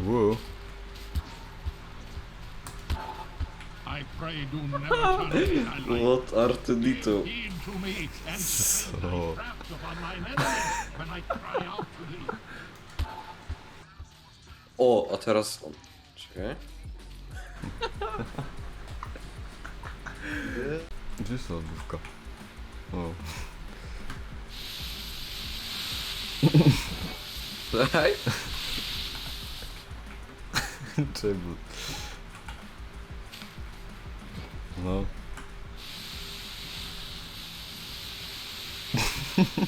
Wow. I pray do never turn away thy light. What Artudito? Heed to me and So- set thy traps upon mine enemies when I cry out to thee. O, a teraz... o, Czekaj. Gdzie jest ta lodówka? O. Czekaj. Czemu? No.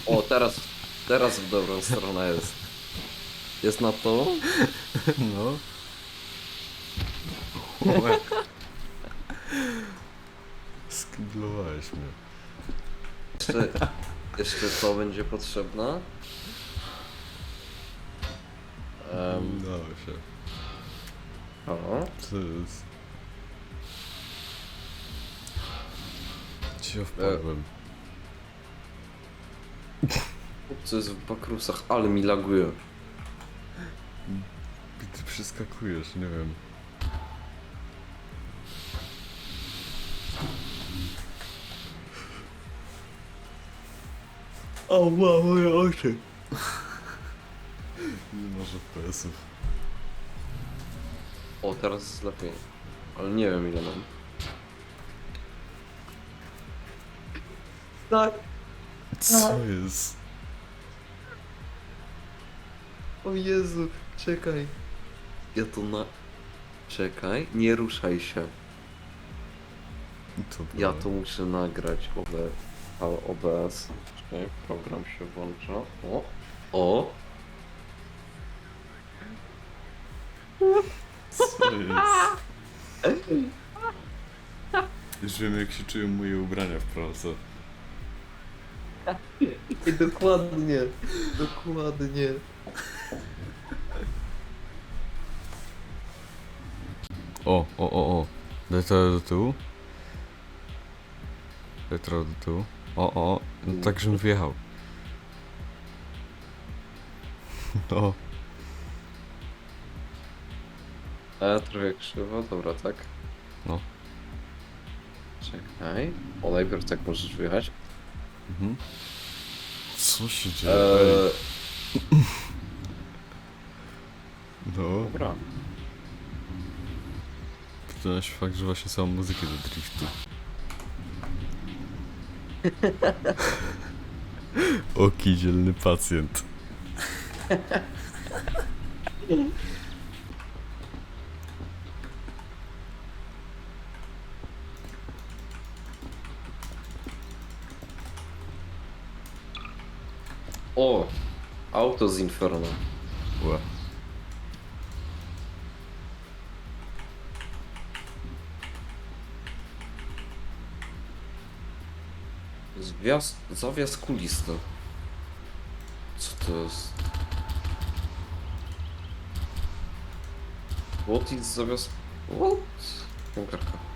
O, teraz... Teraz w dobrą stronę jest. Jest na to? No. Łe. Skidlowałeś mnie. Jeszcze... Jeszcze co będzie potrzebne? Um, Udało się. O. Co jest? Cię wpadłem. Co jest w bakrusach? Ale mi laguje. Ty przeskakujesz, nie wiem. O, ma moje oczy. Nie masz FPS-ów. O, teraz jest lepiej. Ale nie wiem ile mam. Tak. Co jest? O Jezu, czekaj. Ja to na... Czekaj, nie ruszaj się. To Ja było. to muszę nagrać OB... a, OBS. Czekaj, program się włącza. O, o. Już wiem jak się czują moje ubrania w pralce. I dokładnie, dokładnie. O, o, o, o. Daj trochę do tyłu. Daj trochę do tyłu. O, o, o. No, tak, żebym wjechał. No. E, trochę krzywo, dobra, tak? No. Czekaj. O, najpierw tak możesz wyjechać. Mhm. Co się dzieje? Ej. Eee, No. dobra. To się fakt, że właśnie są muzyki do driftu. Oki, dzielny pacjent. O! Auto z Inferno. Ła. Zwias... Zawias kulisty. Co to jest? What is zawias... What? Konkarka.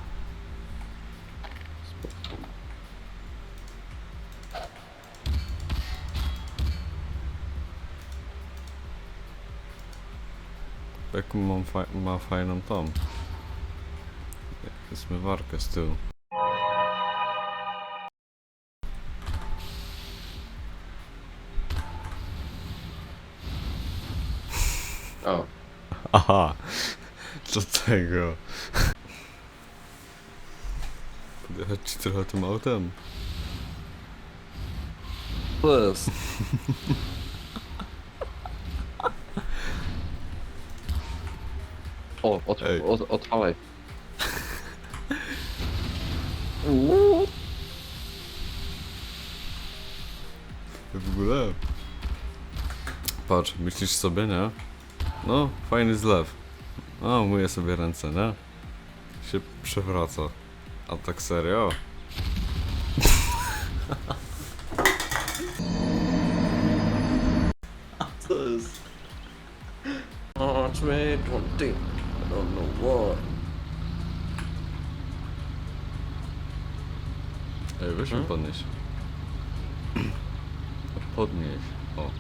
Tak mam fa ma fajną tą. Zmywarkę z tyłu. O, Aha! Do tego. Podjechać ci trochę tym autem? to O, od, Ej. od, odpalaj. W ogóle? Patrz, myślisz sobie, nie? No, fajny zlew. No, myję sobie ręce, nie? Się przewraca. A tak serio? Co jest? March me 20. I don't know what. Ej, weź mi Hmm? podnieś. Podnieś. O.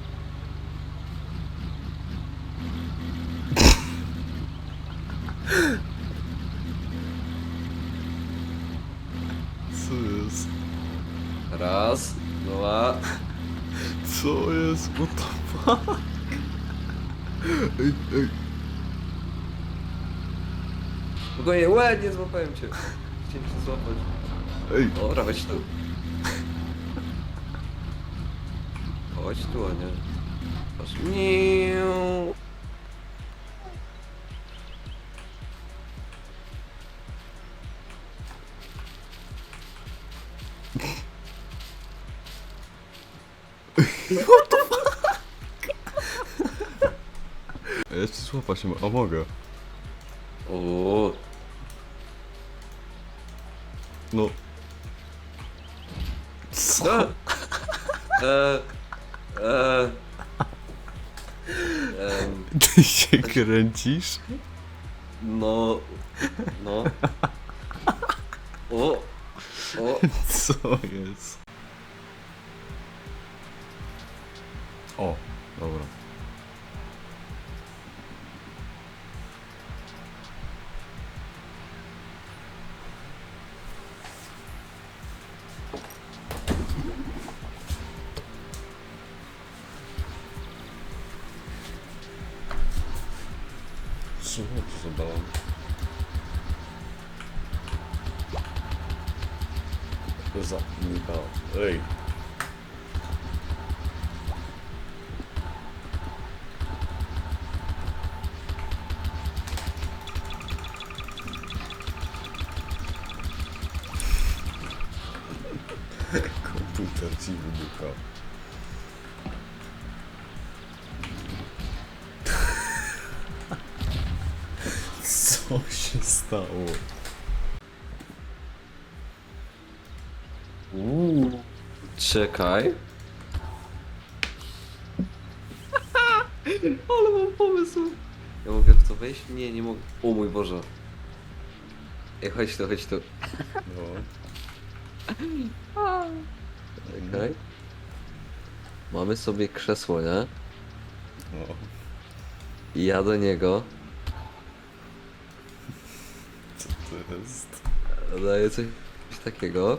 Co jest? Raz, dwa. Co jest? What the fuck? Ej, ej. Spokojnie, łe, nie złapałem cię. Chciałem cię złapać. Ej, Dobra, chodź tu. Chodź tu, a nie. Chodź. Niu. ja jeszcze złapać nie ma. O, mogę. O, No. Co? e, e, e, em, Ty się kręcisz? no, no. O, o, Co jest? O, dobra. Чего ты не Запникал. Эй! Компьютер типа тебе бухал. Co się stało? Uuu. Czekaj. Ale mam pomysł. Ja mogę w to wejść? Nie, nie mogę. O mój Boże. Ej, chodź tu, chodź tu. No. Czekaj. Mamy sobie krzesło, nie? No. I ja do niego to jest? daję coś takiego.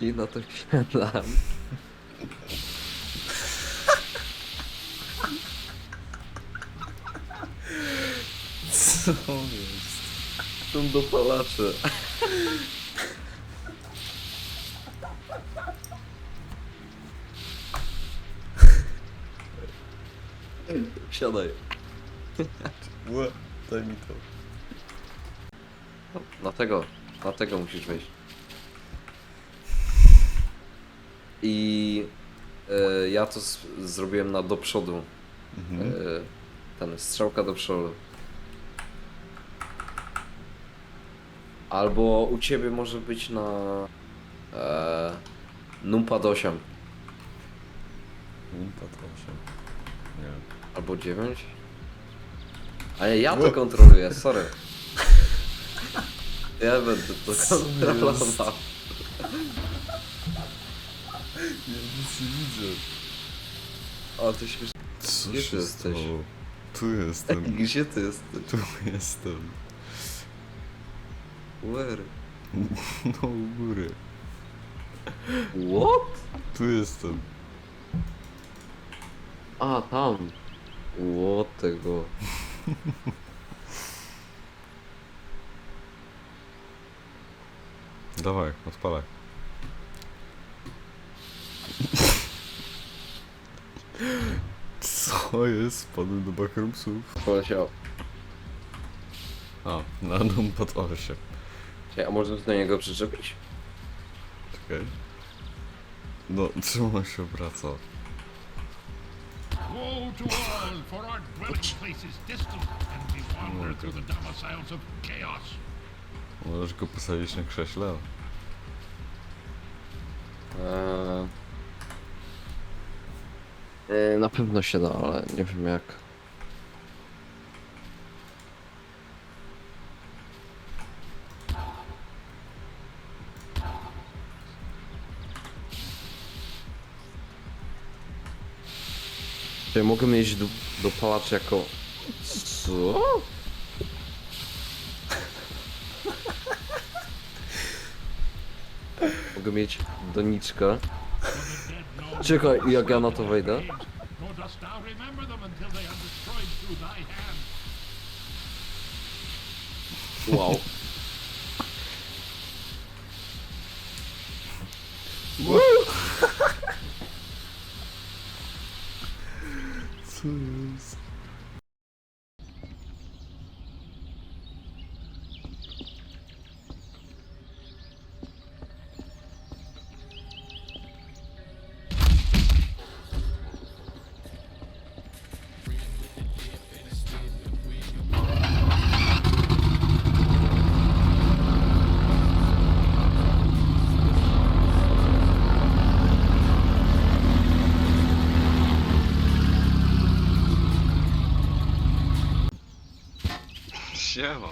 I na to wsiadam. Co jest? Są dopalacze. Siadaj. Daj mi to. Na tego, na tego musisz wejść. I e, ja to z, zrobiłem na do przodu. Mhm. E, ten strzałka do przodu. Albo u ciebie może być na e, numpad 8 Umpad 8. Nie. albo 9. Ale ja to kontroluję, sorry. Ja będę to kontrolował. Ja nic nie widzę. O, to śmieszne. Co Gdzie się ty jesteś? stało? Tu jestem. Gdzie ty jesteś? Tu jestem. Where? No u góry. What? Tu jestem. A, tam. What tego? Dawaj, odpalaj. Co jest? Spadłem do backroomsów. Poleciał. A, na numpad 8. Czekaj, A można do niego przyczepić? Czekaj. No, czemu on się obraca? Woe to all, for our dwelling place is distant, and we wander through the domiciles of chaos. Możesz go posadzić na krześle? Eee... Eee, na pewno się da, ale nie wiem jak. Czy mogę mieć do, dopalacz jako... Co? Tego mieć doniczka. Czekaj, jak ja na to wejdę? Nor dost thou remember Siema.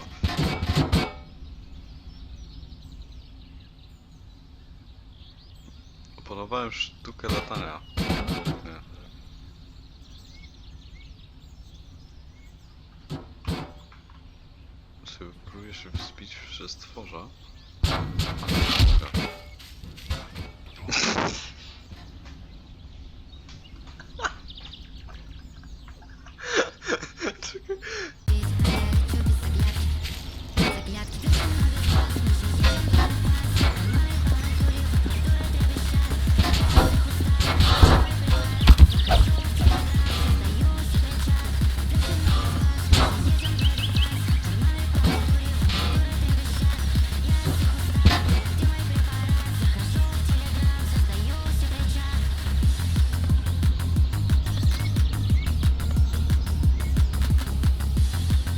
Opanowałem sztukę latania. Próbuję się wspić w stworza.